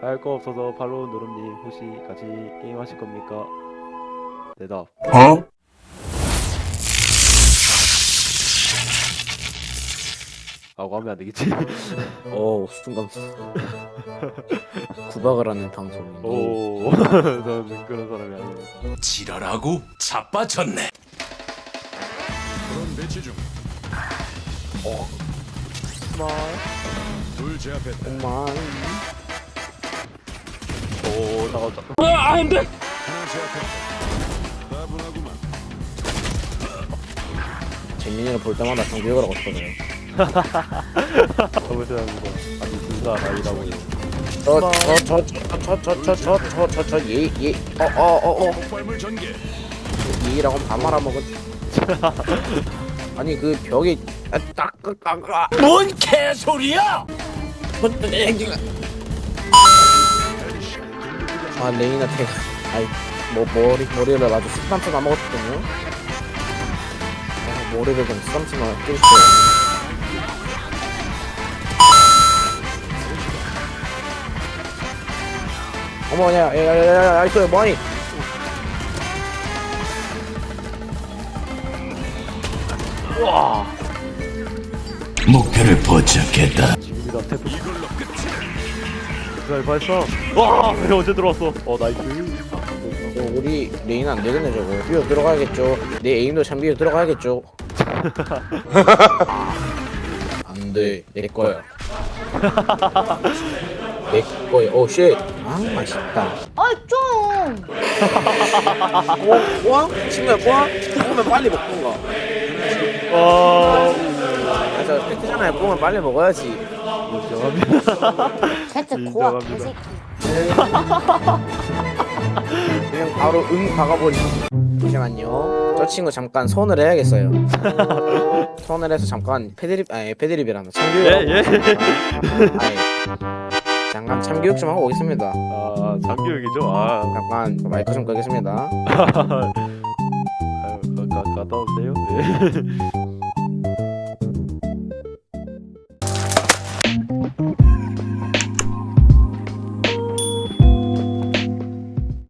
할 거 없어서 팔로우 누름님 혹시 같이 게임 하실 겁니까? 대답. 어? 라고 하면 안 되겠지? 오 순간 구박을 하는 방송이. 오, 저는 그런 사람이 아닙니다. 지랄하고 자빠졌네. 그런 배치 중. 스마일. 둘 제압했다. 오, 나갔다. 하나 제압했다. 따분하구만. 재민이를 볼 때마다 하고 싶어져요. 너무 죄송합니다. 아니, 둘다 나이라고. 저저 저 저 저 저 저 저 저 예 예 어 어 어 어 폭발물 전개. 예라고 반말아 먹은. 아니 그 벽에 딱 딱딱 뭔 개소리야? 아 레이나 태가 아이 뭐 머리 머리를 아주 스트럼프가 먹었거든요 아, 머리를 좀 스탄트만 낄게요 어머 야, 야, 야, 야, 야, 아이소야 뭐하니? 목표를 포착했다. 이걸로 끝이다. 잘 발사. 와, 왜 언제 들어왔어? 어, 나이스. 어, 우리 레인 안 되겠네 저거. 비어 들어가야겠죠. 내 에임도 참 비어 들어가야겠죠. 안 돼, 내 거야. 내 거야. 오 쉣. 아 맛있다. 아 좀. 어, 뽀? 친구야 뽀? 뽀면 빨리 먹던가. 와, 맞아, 팩트잖아요. 뽀면 빨리 먹어야지. 인정합니다. 대체 고아 인정합니다. 개새끼. 그냥 바로 응 박아버리기. 잠시만요. 저 친구 잠깐 손을 해야겠어요. 손을 해서 잠깐 패드립 아니 패드립이라는 참교육. 예, 예. 아니, 잠깐 참교육 좀 하고 오겠습니다. 아, 장교육이죠? 아, 잠깐 마이크 좀 끄겠습니다. 아유, 가, 가, 갔다 오세요. 예.